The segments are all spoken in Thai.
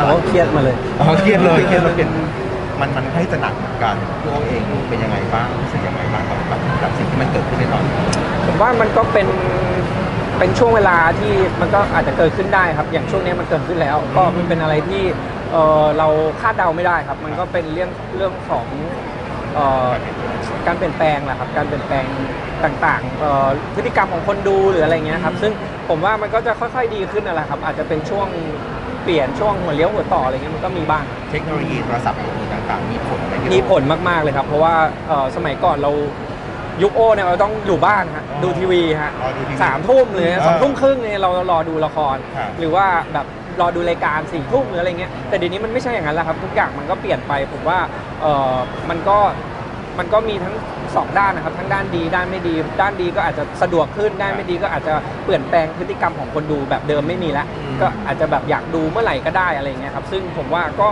อะเขาไรก็เครียดมาเลยอ๋อเครียดเลยเครียดแล้วเปลี่ยนมันมันให้จะหนักเหมือนกันพี่โอเองเป็นยังไงบ้างรู้สึกยังไงบ้างกับกับกับสิ่งที่มันเกิดขึ้นในตอนนี้ผมว่ามันก็เป็นเป็นช่วงเวลาที่มันก็อาจจะเกิดขึ้นได้ครับ อย่างช่วงนี้มันเกิดขึ้นแล้ว ก็มันเป็นอะไรที่เอ่อเราคาดเดาไม่ได้ครับ มันก็เป็นเรื่องเรื่องของเอ่อการเปลี่ยนแปลงแหละครับ การเปลี่ยนแปลงต่างๆเอ่อพฤติกรรมของคนดูหรืออะไรเงี้ยครับ ซึ่งผมว่ามันก็จะค่อยๆดีขึ้นนั่นแหละครับ อาจจะเป็นช่วง เปลี่ยนช่วงหัวเลี้ยวหัวต่ออะไรเงี้ยมันก็มีบ้าง เทคโนโลยีโทรศัพท์มือถือต่างๆ มีผลไหมพี่โอมีผลมากๆเลยครับ เพราะว่าเอ่อสมัยก่อนเรายุคโอเนี่ยเราต้องอยู่บ้านฮะอ๋อดูทีวีฮะอ๋อดูทีวี สามทุ่มเลยอ่าสองทุ่มครึ่งเนี่ยเรารอดูละคร ครับ หรือว่าแบบรอดูรายการสี่ทุ่มหรืออะไรเงี้ยแต่เดี๋ยวนี้มันไม่ใช่อย่างนั้นแล้วครับ ทุกอย่างมันก็เปลี่ยนไปผมว่าเออมันก็ มันก็มีทั้งสองด้านนะครับ ทั้งด้านดีด้านไม่ดี ด้านดีก็อาจจะสะดวกขึ้นด้านไม่ดีก็อาจจะเปลี่ยนแปลงพฤติกรรมของคนดูแบบเดิมไม่มีแล้วก็อาจจะแบบอยากดูเมื่อไหร่ก็ได้อะไรเงี้ยครับซึ่งผมว่าก็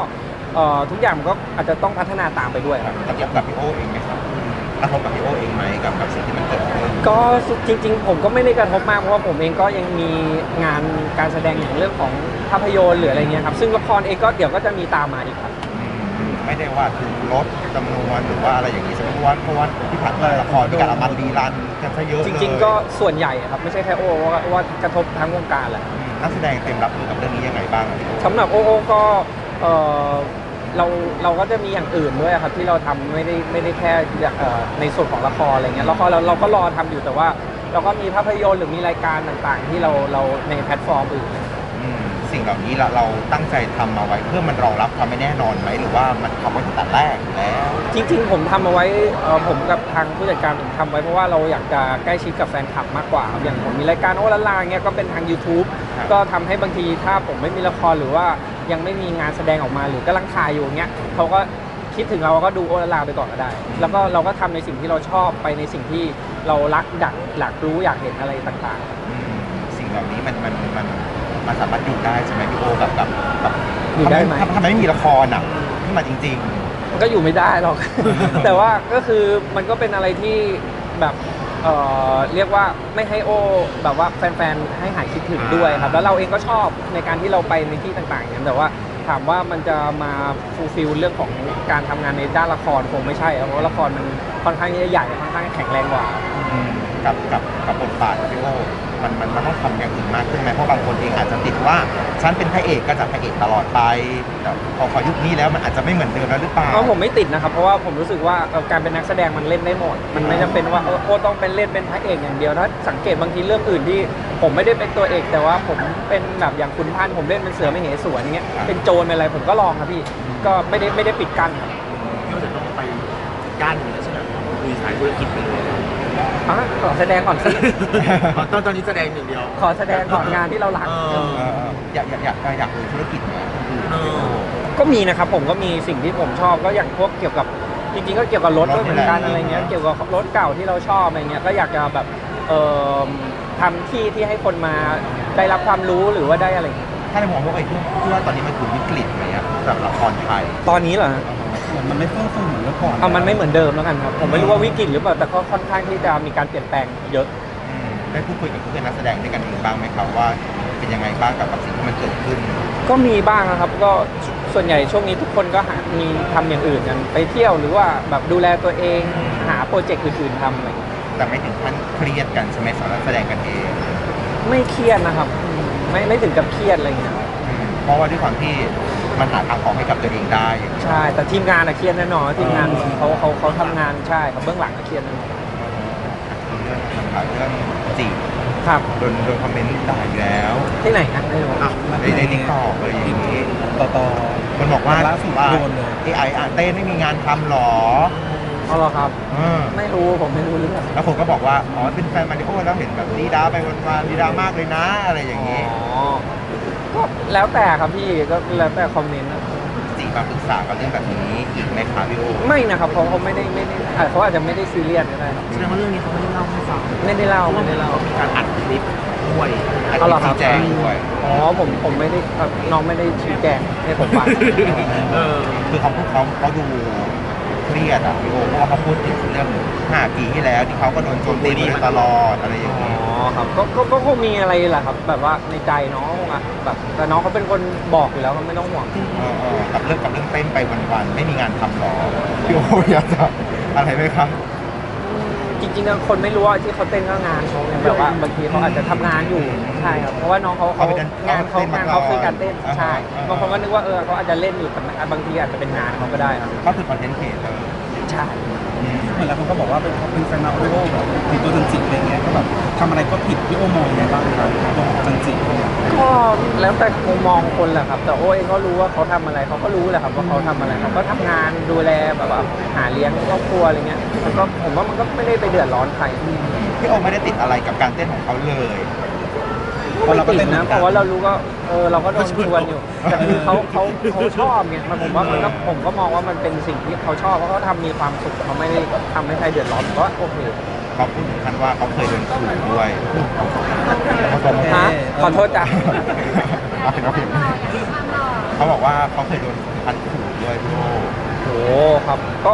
เอ่อทุกอย่างมันก็อาจจะต้องพัฒนาตามไปด้วยครับกับกับพี่โอเองไหมครับกระทบกับพี่โอเองไหมกับกับสิ่งที่มันเกิดขึ้น ก็จริงๆ ผมก็ไม่ได้กระทบมากเพราะว่าผมเองก็ยังมีงานการแสดงอย่างเรื่องของภาพยนตร์หรืออะไรเงี้ยครับซึ่งละครเองก็เดี๋ยวก็จะมีตามมาอีกครับอืม ไม่ได้ว่าถูกลดจำนวนหรือว่าอะไรอย่างนี้ใช่ไหมเพราะว่าเพราะว่าที่ผ่านมาละครมีการเอามารีรันกันซะเยอะจเลยริง ๆ ก็ส่วนใหญ่ครับไม่ใช่แค่โอว่าว่ากระทบทั้งวงการแหละอืมนักแสดงเต็มรับมือกับเรื่องนี้ยังไงบ้างอะพี่โอสำหรับโอโอก็เอ่อเราเราก็จะมีอย่างอื่นด้วยครับที่เราทำไม่ได้ไม่ได้แค่เอ่อในส่วนของละครอะไรเงี้ยละครเราเราก็รอทำอยู่แต่ว่า เราก็มีภาพยนตร์หรือมีรายการต่างๆ ที่เราเราในแพลตฟอร์มอื่นอืม สิ่งเหล่านี้เราเราตั้งใจทำมาไว้ เพื่อมันรองรับความไม่แน่นอนไหมหรือว่ามันทำไว้ตั้งแต่แรกอยู่แล้วจริงๆ ผมทำเอาไว้เอ่อผมกับทางผู้จัดการผมทำไว้เพราะว่าเราอยากจะใกล้ชิดกับแฟนคลับมากกว่าครับอย่างผมมีรายการโอละลาเงี้ยก็เป็นทาง YouTube ครับก็ทำให้บางทีถ้าผมไม่มีละครหรือว่ายังไม่มีงานแสดงออกมาหรือกำลังถ่ายอยู่เงี้ยเขาก็คิดถึงเราก็ดูโอละลาไปก่อนก็ได้ แล้วก็เราก็ทำในสิ่งที่เราชอบไปในสิ่งที่เรารักดักหลักรู้อยากเห็นอะไรต่างอืมสิ่งเหล่านี้มันมันมัน มันสามารถอยู่ได้ใช่ไหมพี่โอกับกับกับๆอยู่ได้ไหมทำทำไมไม่มีละครอะขึ้นมาจริง มันก็อยู่ไม่ได้หรอก แต่ว่าก็คือมันก็เป็นอะไรที่แบบเอ่อเรียกว่าไม่ให้โอแบบว่าแฟนๆ ให้หายคิดถึงด้วยครับ แล้วเราเองก็ชอบในการที่เราไปในที่ต่างๆอย่างนั้นแต่ว่าถามว่ามันจะมาฟูลฟิลเรื่องของการทำงานในด้านละครคงไม่ใช่ครับเพราะว่าละครมันค่อนข้างที่จะใหญ่ค่อนข้างแข็งแรงกว่าๆอืมกับกับกับบทบาทอะพี่โอ มันมันมันต้องทำอย่างอื่นมากขึ้นไหมเพราะบางคนเองอาจจะติดว่าฉันเป็นพระเอกก็จะพระเอกตลอดไปแต่พอพอยุคนี้แล้วมันอาจจะไม่เหมือนเดิมแล้วหรือเปล่า เพราะผมไม่ติดนะครับ เพราะว่าผมรู้สึกว่าเอ่อการเป็นนักแสดงมันเล่นได้หมด มันไม่จำเป็นว่าเออโอ้ต้องเป็นเล่นเป็นพระเอกอย่างเดียวถ้าสังเกตบางทีเรื่องอื่นที่ผมไม่ได้เป็นตัวเอก แต่ว่าผมเป็นแบบอย่างคุณพันธุ์ผมเล่นเป็นเสือไม่เหสวนอย่างเงี้ยครับเป็นโจรเป็นอะไรผมก็ลองครับพี่ก็ไม่ได้ไม่ได้ปิดกั้นครับก็จะต้องไปย่านหนึ่งแล้วใช่ไหมคุยสายธุรกิจไปเลย อะขอแสดงก่อนสิ อ๋อตอนตอนนี้แสดงอย่างเดียวขอแสดงก่อนงานที่เรารักเอเออเอออยากอยากอยากอยากดูธุรกิจไหมเออ ก็มีนะครับผมก็มีสิ่งที่ผมชอบก็อย่างพวกเกี่ยวกับจริงๆก็เกี่ยวกับรถด้วยเหมือนกันอะไรเงี้ยเกี่ยวกับรถเก่าที่เราชอบอะไรเงี้ยก็อยากจะแบบเอ่อทำที่ที่ให้คนมาได้รับความรู้หรือว่าได้อะไรเงี้ยถ้าในมองว่าไอ้ที่ที่ว่าตอนนี้มันคือวิกฤตไหมครับสำหรับละครไทยตอนนี้เหรอฮะเห มือนมันไม่เฟื่องฟูเหมือนเมื่อก่อนเอามันไม่เหมือนเดิมแล้วกันครับ ผมไม่รู้ว่าวิกฤตหรือเปล่าแต่ก็ค่อนข้างที่จะมีการเปลี่ยนแปลงเยอะ อืมได้พูดคุยกับเพื่อนนักแสดงด้วยกันเองบ้างไหมครับว่า เป็นยังไงบ้างกับกับสิ่งที่มันเกิดขึ้น ก็มีบ้างนะครับก็ส่วนใหญ่ช่วงนี้ทุกคนก็หามีทำอย่างอื่นกันไปเที่ยวหรือว่าแบบดูแลตัวเองหาโปรเจกต์อื่นๆทำอะไรเงี้ยแต่ไม่ถึงขั้นเครียดกันใช่ไหมสำหรับนักแสดงกันเอง ไม่เครียดนะครับอืมไม่ไม่ถึงกับเครียดอะไรเงี้ยอืม เพราะว่าด้วยความที่มันหาทางออกให้กับตัวเองได้ ใช่ แต่ทีมงานอะเครียดแน่นอนทีมงานเขาเขาเขาทำงานใช่ครับเบื้องหลังก็เครียดแน่นอนเรื่องข่าวเรื่องจีบครับโดนโดนคอมเมนต์ด่าอยู่แล้วที่ไหนนะไม่รู้อะในในทิกตอกเลยอย่างนี้ต่อต่อมันบอกว่าล่าสุดว่าโดนเลยไอไออ่านเต้นไม่มีงานทำหรอเอาเหรอครับเออไม่รู้ผมไม่รู้เรื่องแล้วคนก็บอกว่าอ๋อเป็นแฟนมาริโอแล้วเห็นแบบดีดาไปวันๆดีดามากเลยนะ อะไรอย่างนี้อ๋อ ก็แล้วแต่ครับพี่ก็แล้วแต่คอมเมนต์นะจีบมาปรึกษากับเรื่องแบบนี้อีกไหมคะพี่โอไม่นะครับเขาเขาไม่ได้ไม่ได้อะเขาอาจจะไม่ได้ซีเรียสก็ได้ครับแสดงว่าเรื่องนี้เขาไม่ได้เล่าให้ฟังไม่ได้เล่าไม่ได้เล่า มีการอัดคลิปด้วยอาจเอาเหรอจะครับ ชี้แจงด้วยอ๋อผมผมไม่ได้น้องไม่ได้ชี้แจงให้ผมฟัง เออ คือเขาพูดเขาเขาดู เครียดอะพี่โอเพราะว่าเขาพูดถึงเรื่องห้าปีที่แล้วที่เขาก็โดนโจมตีมาโดยตลอดอะไรอย่างอ๋นี้อครับก็ก็ก็คงมีอะไรแหละครับ แบบว่าในใจน้องอะแบบแต่น้องเขาเป็นคนบอกอยู่แล้วก็ไม่ต้องห่วง เออเออกับเรื่องกับเรื่องเต้นไปวันๆไม่มีงานทำหรอพี่โออยากจะอะไรไหมครับจ ริงๆอะคนไม่รู้ว่าที่เขาเต้นก็งานเขาไงแบบว่าบางทีเขาอาจจะทำงานอยู่ใช่ครับเพราะว่าน้องเขาเขาเอาไปเดินงานเขาเต้นมางานเขาก่อนคือการเต้นอ่าฮะใช่อ่าฮะ บางคนก็นึกว่าเออเขาอาจจะเล่นอยู่แต่บางทีอาจจะเป็นงานเขาก็ได้ครับก็คือคอนเทนต์ครีเอเตอร์ ใช่เหมือนหลายคนก็บอกว่าเป็นเป็นแฟนมาโอริโอแบบติดตัวจันจิอะไรเงี้ยก็แบบทำอะไรก็ผิดพี่โอมองยังไงบ้างครับตัวของจันจิก็แล้วแต่มุมมองคนแหละครับ แต่โอ้เองก็รู้ว่าเขาทำอะไรเขาก็รู้แหละครับว่าเขาทำอะไรเขาก็ทำงานดูแลแบบว่าหาเลี้ยงครอบครัวอะไรเงี้ยมันก็ผมว่ามันก็ไม่ได้ไปเดือดร้อนใคร พี่โอไม่ได้ติดอะไรกับการเต้นของเขาเลย ก็ไม่ติดนะเพราะว่าเรารู้ก็เออเราก็โดนชวนอยู่แต่คือเขาเขาเขาชอบไงมันผมว่ามันก็ผมก็มองว่ามันเป็นสิ่งที่เขาชอบเพราะเขาทำมีความสุขเขาไม่ได้ทำให้ใครเดือดร้อนผมก็โอเค เขาพูดถึงขั้นว่าเขาเคยโดนขู่ด้วยฮะขอโทษจ้ะเอาเป็นว่าเป็นเขาบอกว่าเขาเคยโดนถึงขั้นขู่ด้วยพี่โอโอ้ครับก็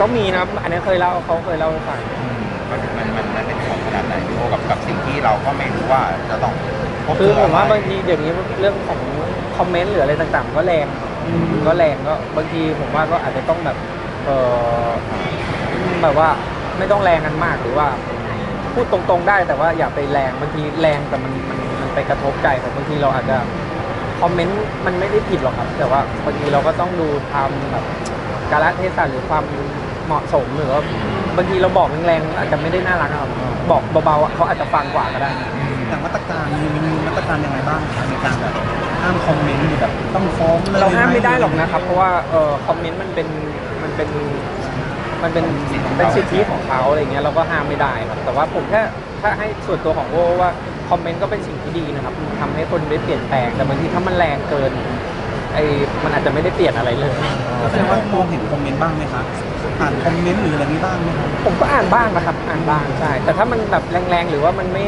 ก็มีนะอันนี้เคยเล่าเขาเคยเล่าให้ฟัง อืมมันมันมันมันเป็นของขนาดไหนพี่โอกับกับสิ่งที่เราก็ไม่รู้ว่าจะต้องพบ คือเจผมว่าะไรบางทีเดี๋ยวนี้เรื่องของคอมเมนต์หรืออะไรต่างๆ ก็แรงก็แรงก็บางทีผมว่าก็อาจจะต้องแบบเออแบบว่าไม่ต้องแรงกันมากหรือว่า พูดตรงๆได้แต่ว่าอย่าไปแรงบางทีแรงแต่มันมันมันไปกระทบใจผมบางทีเราอาจจะคอมเมนต์มันไม่ได้ผิดหรอกครับ แต่ว่าบางทีเราก็ต้องดูความแบบกาลเทศะหรือความเหมาะสมหรือว่าบางทีเราบอกแรงๆอาจจะไม่ได้น่ารักอะครับบอกเบาๆอะเขาอาจจะฟังกว่าก็ได้ อย่างมาตรการมีมีมาตรการยังไงบ้างครับในการแบบห้ามคอมเมนต์หรือแบบต้องฟ้องเลยเราห้ามไม่ได้หรอกนะครับ เพราะว่าเอ่อคอมเมนต์มันเป็นมันเป็นมันเป็นเป็นสิทธิของเขาอะไรเงี้ยเราก็ห้ามไม่ได้ครับแต่ว่าผมแค่ถ้าให้ส่วนตัวของโอว่าคอมเมนต์ก็เป็นสิ่งที่ดีนะครับทำให้คนได้เปลี่ยนแปลงแต่บางทีถ้ามันแรงเกินไอ้มันอาจจะไม่ได้เปลี่ยนอะไรเลย แสดงว่ามองเห็นคอมเมนต์บ้างไหมครับอ่านคอมเมนต์หรืออะไรนี้บ้างไหมครับผมก็อ่านบ้างนะครับอ่านบ้างใช่แต่ถ้ามันแบบแรงๆหรือว่ามันไม่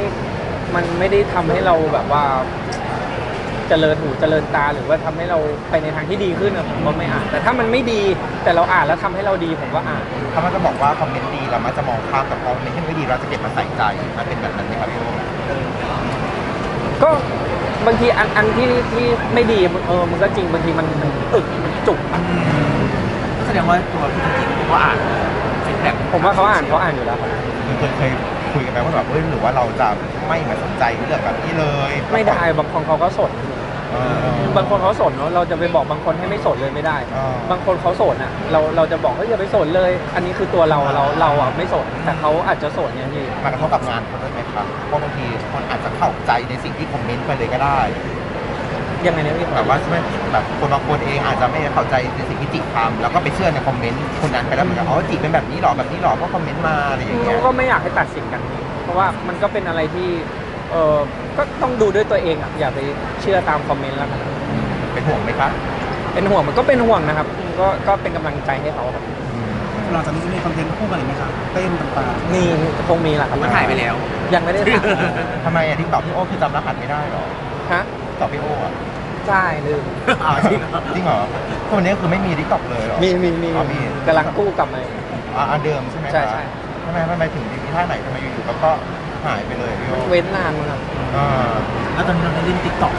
มันไม่ได้ทำให้เราแบบว่าเจริญหูเจริญตาหรือว่าทำให้เราไปในทางที่ดีขึ้นอะผมก็ไม่อ่าน แต่ถ้ามันไม่ดีแต่เราอ่านแล้วทำให้เราดีผมก็อ่านเขามักจะบอกว่าคอมเมนต์ดีเรามักจะมองข้ามแต่พอคอมเมนต์ที่ไม่ดีเราจะเก็บมาใส่ใจมันเป็นแบบนั้นไหมครับพี่โอก็บางทีอันอันที่ที่ไม่ดีเออมันก็จริงบางทีมันมันอึกมันจุกแสดงว่าตัวพี่จริงก็อ่านผมว่าเขาอ่านเขาอ่านอยู่แล้วเคยเคย คุยกันไหมว่าแบบเฮ้ยหรือว่าเราจะไม่มาสนใจเรื่องแบบนี้เลยไม่ได้บางคนเขาก็สนเออ บางคนเขาสนเนาะเราจะไปบอกบางคนให้ไม่สนเลยไม่ได้ อ่า บางคนเขาสนอะ เราเราจะบอกว่าอย่าไปสนเลย อันนี้คือตัวเราเราเราอะไม่สนแต่เขาอาจจะสนเนี่ยพี่มันกระทบกับงานเขาด้วยไหมครับเพราะบางทีคนอาจจะเข้าใจในสิ่งที่คอมเมนต์ไปเลยก็ได้ ยังไงเนี่ยพี่แบบว่าไม่แบบคนบางคนเองอาจจะไม่เข้าใจในสิ่งที่จิทำแล้วก็ไปเชื่อในคอมเมนต์คนนั้นไปแล้วเหมือนกันอ๋อจิเป็นแบบนี้หรอแบบนี้หรอเพราะคอมเมนต์มาอะไรอย่างเงี้ยก็ไม่อยากให้ตัดสินกัน เพราะว่ามันก็เป็นอะไรที่เออก็ต้องดูด้วยตัวเองอะอย่าไปเชื่อตามคอมเมนต์แล้วกันเป็นห่วงไหมครับเป็นห่วงมันก็เป็นห่วงนะครับก็ก็เป็นกำลังใจให้เขาครับหลังจากนี้จะมีคอนเทนต์คู่กันอีกไหมครับเต้นต่างมีคงมีแหละครับมันถ่ายไปแล้ว ยังไม่ได้ถ่ายทำไมอะที่ตอบพี่โอ้คือจำรหัสไม่ได้หรอฮะตอบพี่โอ้อะ ใช่ลืมอ๋อจริงเหรอจริงเหรอคนนี้คือไม่มีทิกตอกเลยเหรอ มีมีมีอ๋อมี กำลังกู้กลับมา อ่าอันเดิมใช่ไหมใช่ครับใช่ ทำไมทำไมถึงมีท่าไหนทำไมอยู่ๆแล้วก็หายไปเลยพี่โอ้เว้นนานมั้งครับอ่าแล้วตอนนี้เราได้เล่นติ๊กต็อก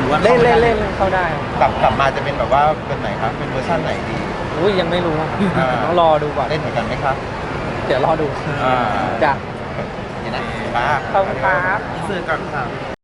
หรือว่าเล่นเล่นเล่นเข้าได้ครับกลับกลับมาจะเป็นแบบว่าเป็นไหนครับเป็นเวอร์ชันไหนดี อุ้ยยังไม่รู้อะอ่า ต้องรอดูก่อนเล่นเหมือนกันไหมครับเดี๋ยวรอดูอ่าจ้ะเดี๋ยวนะมาขอบคุณครับ เสื้อก่อนครับ